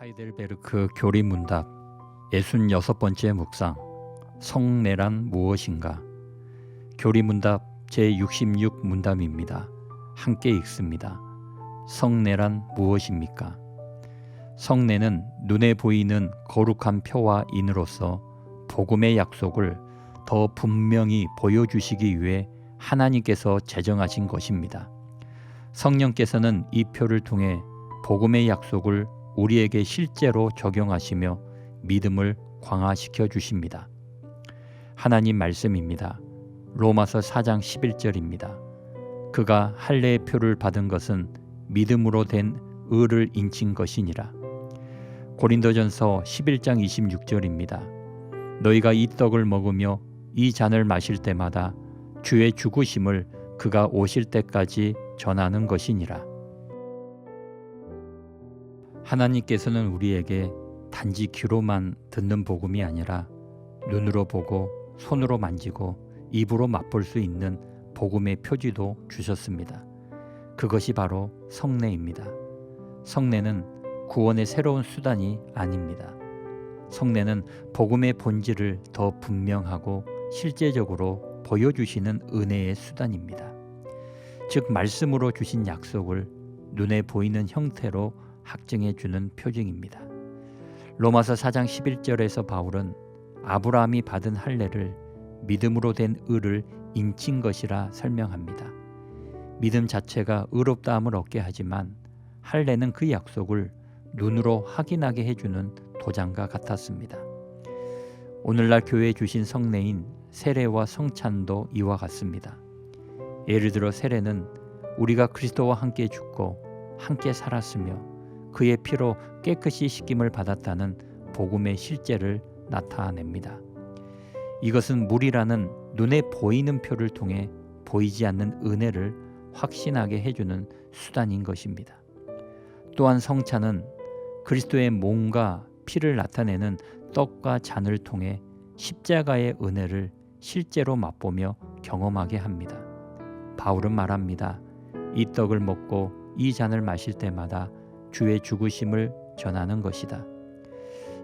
하이델베르크 교리문답 66번째 묵상 성례란 무엇인가 교리문답 제66 문답입니다. 함께 읽습니다. 성례란 무엇입니까? 성례는 눈에 보이는 거룩한 표와 인으로서 복음의 약속을 더 분명히 보여주시기 위해 하나님께서 제정하신 것입니다. 성령께서는 이 표를 통해 복음의 약속을 우리에게 실제로 적용하시며 믿음을 강화시켜 주십니다. 하나님 말씀입니다. 로마서 4장 11절입니다. 그가 할례의 표를 받은 것은 믿음으로 된 의를 인친 것이니라. 고린도전서 11장 26절입니다. 너희가 이 떡을 먹으며 이 잔을 마실 때마다 주의 죽으심을 그가 오실 때까지 전하는 것이니라. 하나님께서는 우리에게 단지 귀로만 듣는 복음이 아니라 눈으로 보고 손으로 만지고 입으로 맛볼 수 있는 복음의 표지도 주셨습니다. 그것이 바로 성례입니다. 성례는 구원의 새로운 수단이 아닙니다. 성례는 복음의 본질을 더 분명하고 실제적으로 보여주시는 은혜의 수단입니다. 즉 말씀으로 주신 약속을 눈에 보이는 형태로 확증해 주는 표징입니다. 로마서 4장 11절에서 바울은 아브라함이 받은 할례를 믿음으로 된 의를 인친 것이라 설명합니다. 믿음 자체가 의롭다함을 얻게 하지만 할례는 그 약속을 눈으로 확인하게 해주는 도장과 같았습니다. 오늘날 교회에 주신 성례인 세례와 성찬도 이와 같습니다. 예를 들어 세례는 우리가 그리스도와 함께 죽고 함께 살았으며 그의 피로 깨끗이 씻김을 받았다는 복음의 실제를 나타냅니다. 이것은 물이라는 눈에 보이는 표를 통해 보이지 않는 은혜를 확신하게 해주는 수단인 것입니다. 또한 성찬은 그리스도의 몸과 피를 나타내는 떡과 잔을 통해 십자가의 은혜를 실제로 맛보며 경험하게 합니다. 바울은 말합니다. 이 떡을 먹고 이 잔을 마실 때마다 주의 죽으심을 전하는 것이다.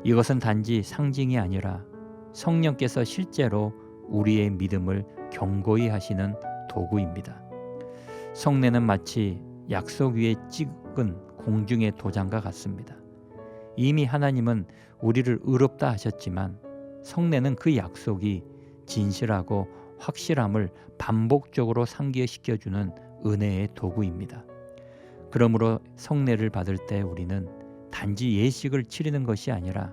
이것은 단지 상징이 아니라 성령께서 실제로 우리의 믿음을 경고히 하시는 도구입니다. 성례는 마치 약속 위에 찍은 공중의 도장과 같습니다. 이미 하나님은 우리를 의롭다 하셨지만 성례는 그 약속이 진실하고 확실함을 반복적으로 상기시켜 주는 은혜의 도구입니다. 그러므로 성례를 받을 때 우리는 단지 예식을 치르는 것이 아니라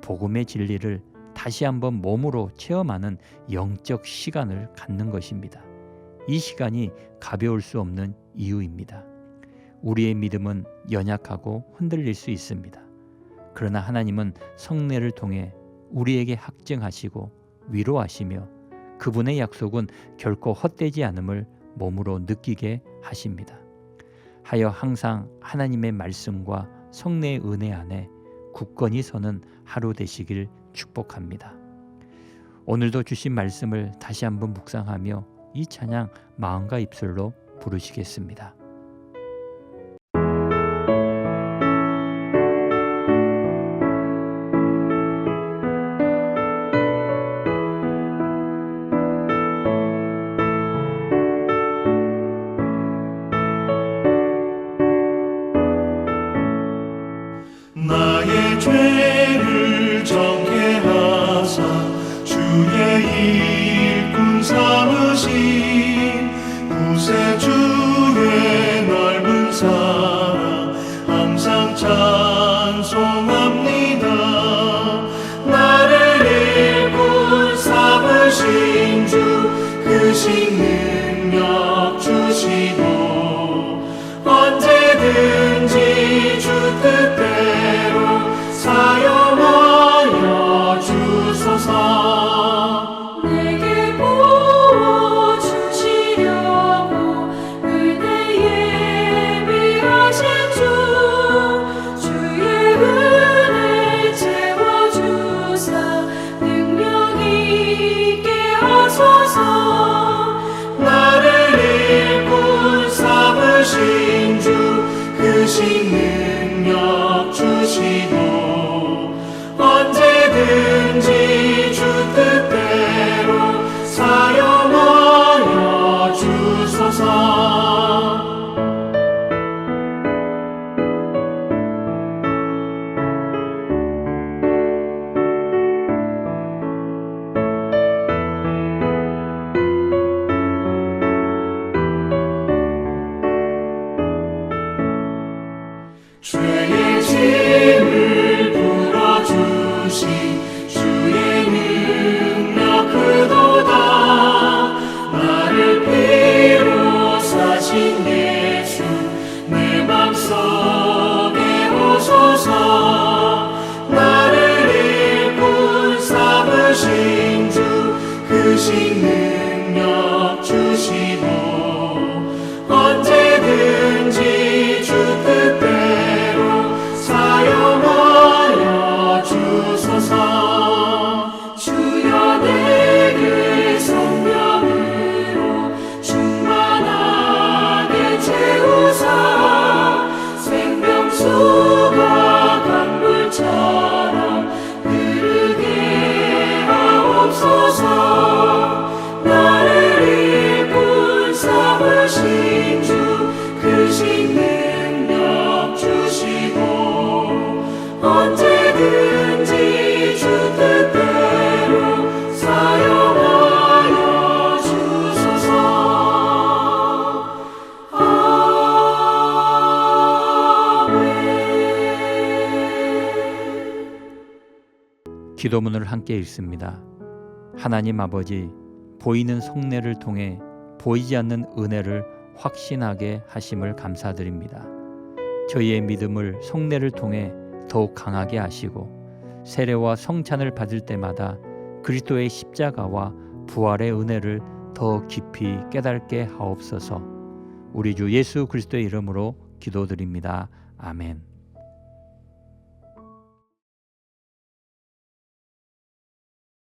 복음의 진리를 다시 한번 몸으로 체험하는 영적 시간을 갖는 것입니다. 이 시간이 가벼울 수 없는 이유입니다. 우리의 믿음은 연약하고 흔들릴 수 있습니다. 그러나 하나님은 성례를 통해 우리에게 확증하시고 위로하시며 그분의 약속은 결코 헛되지 않음을 몸으로 느끼게 하십니다. 하여 항상 하나님의 말씀과 성례의 은혜 안에 굳건히 서는 하루 되시길 축복합니다. 오늘도 주신 말씀을 다시 한번 묵상하며 이 찬양 마음과 입술로 부르시겠습니다. 죄를 정케 하사 주의 일꾼 삼으신 구세주의 넓은 사랑 항상 찬송 기도문을 함께 읽습니다. 하나님 아버지, 보이는 성례를 통해 보이지 않는 은혜를 확신하게 하심을 감사드립니다. 저희의 믿음을 성례를 통해 더욱 강하게 하시고 세례와 성찬을 받을 때마다 그리스도의 십자가와 부활의 은혜를 더 깊이 깨닫게 하옵소서. 우리 주 예수 그리스도의 이름으로 기도드립니다. 아멘.